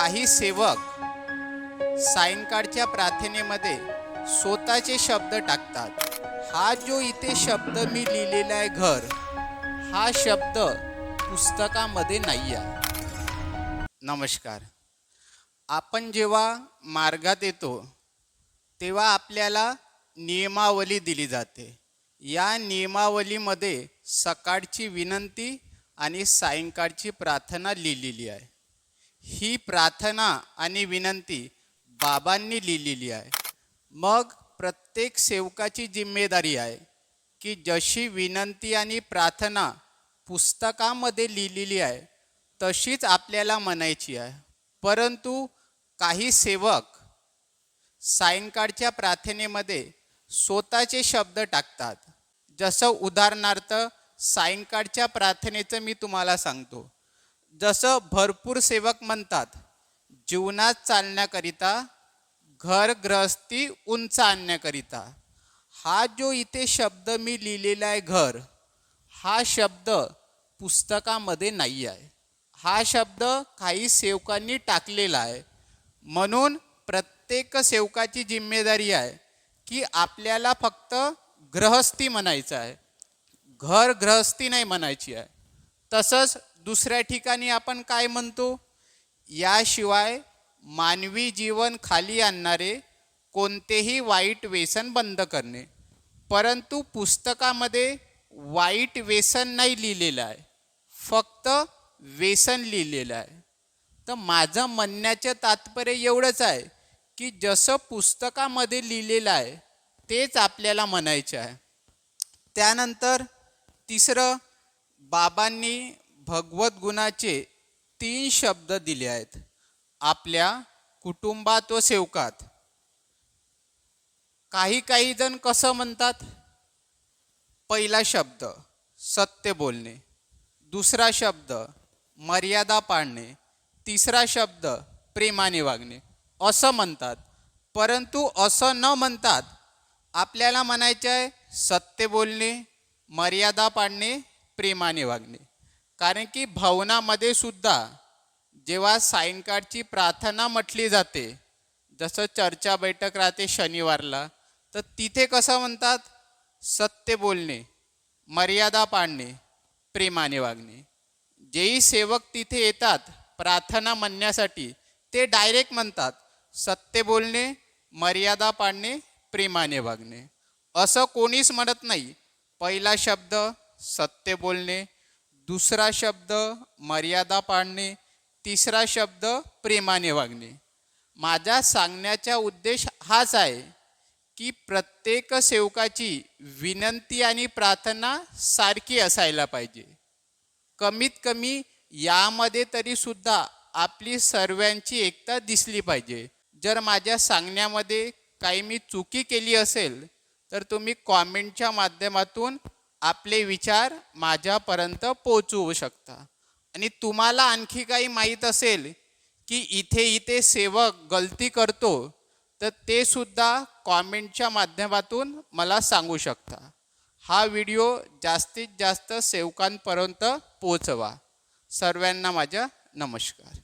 काही सेवक सायंकाळच्या प्रार्थनेमध्ये स्वतःचे शब्द टाकतात. हा जो इथे शब्द मी लिहिलेला आहे घर हा शब्द पुस्तकामध्ये नाही आहे नमस्कार. आपण जेव्हा मार्गात येतो तेव्हा आपल्याला नियमावली दिली जाते. या नियमावलीमध्ये सकाळची विनंती आणि सायंकाळची प्रार्थना लिहिलेली आहे. ही प्रार्थना आणि विनंती बाबांनी लिहिलेली आहे. मग प्रत्येक सेवकाची जिम्मेदारी आहे की जशी विनंती आणि प्रार्थना पुस्तकामध्ये लिहिलेली आहे तशीच आपल्याला म्हणायची आहे. परंतु काही सेवक सायंकाळच्या प्रार्थनेमध्ये स्वतःचे शब्द टाकतात. जसं उदाहरणार्थ सायंकाळच्या प्रार्थनेचं मी तुम्हाला सांगतो जसं भरपूर सेवक म्हणतात जीवनात चालण्याकरिता घर ग्रहस्थी उंच आणण्याकरिता. हा जो इथे शब्द मी लिहिलेला आहे घर हा शब्द पुस्तकामध्ये नाही आहे. हा शब्द काही सेवकांनी टाकलेला आहे. म्हणून प्रत्येक सेवकाची जिम्मेदारी आहे की आपल्याला फक्त ग्रहस्थी म्हणायचं आहे. घर ग्रहस्थी नाही म्हणायची आहे. तसंच दुसऱ्या ठिकाणी आपण काय म्हणतो? याशिवाय मानवी जीवन खाली आणणारे कोणतेही वाईट व्यसन बंद करणे. परंतु पुस्तकामध्ये वाईट व्यसन नाही लिहिलेलं आहे. फक्त व्यसन लिहिलेलं आहे. तर माझं म्हणण्याचं तात्पर्य एवढंच आहे की जसं पुस्तकामध्ये लिहिलेलं आहे तेच आपल्याला म्हणायचं आहे. त्यानंतर तिसरं बाबांनी भगवत गुणाचे तीन शब्द दिले आहेत. आपल्या कुटुंबात व सेवकात. काही काही जण कसं म्हणतात? पहिला शब्द सत्य बोलणे. दुसरा शब्द मर्यादा पाळणे. तिसरा शब्द प्रेमाने वागणे. असं म्हणतात. परंतु असं न म्हणतात आपल्याला म्हणायचं आहे सत्य बोलणे मर्यादा पाळणे प्रेमाने वागणे. कारण की भवनामध्ये सुद्धा जेव्हा सायंकाळची प्रार्थना म्हटली जाते जसं चर्चा बैठक राहते शनिवारला तर तिथे कसं म्हणतात? सत्य बोलणे मर्यादा पाळणे प्रेमाने वागणे. जेही सेवक तिथे येतात प्रार्थना म्हणण्यासाठी ते डायरेक्ट म्हणतात सत्य बोलणे मर्यादा पाळणे प्रेमाने वागणे. असं कोणीच म्हणत नाही. पहिला शब्द सत्य बोलणे दुसरा शब्द मर्यादा पाळणे तिसरा शब्द प्रेमाने वागणे. माझा सांगण्याचा उद्देश हाच आहे की प्रत्येक सेवकाची विनंती आणि प्रार्थना सारखी असायला पाहिजे. कमीत कमी यामध्ये तरी सुद्धा आपली सर्वांची एकता दिसली पाहिजे. जर माझ्या सांगण्यामध्ये काही मी चुकी केली असेल तर तुम्ही कॉमेंटच्या माध्यमातून आपले विचार माझ्यापर्यंत पोचवू शकता. आणि तुम्हाला आणखी काही माहीत असेल की इथे इथे सेवक गलती करतो तर ते सुद्धा कॉमेंटच्या माध्यमातून मला सांगू शकता. हा व्हिडिओ जास्तीत जास्त सेवकांपर्यंत पोचवा सर्वांना माझा नमस्कार.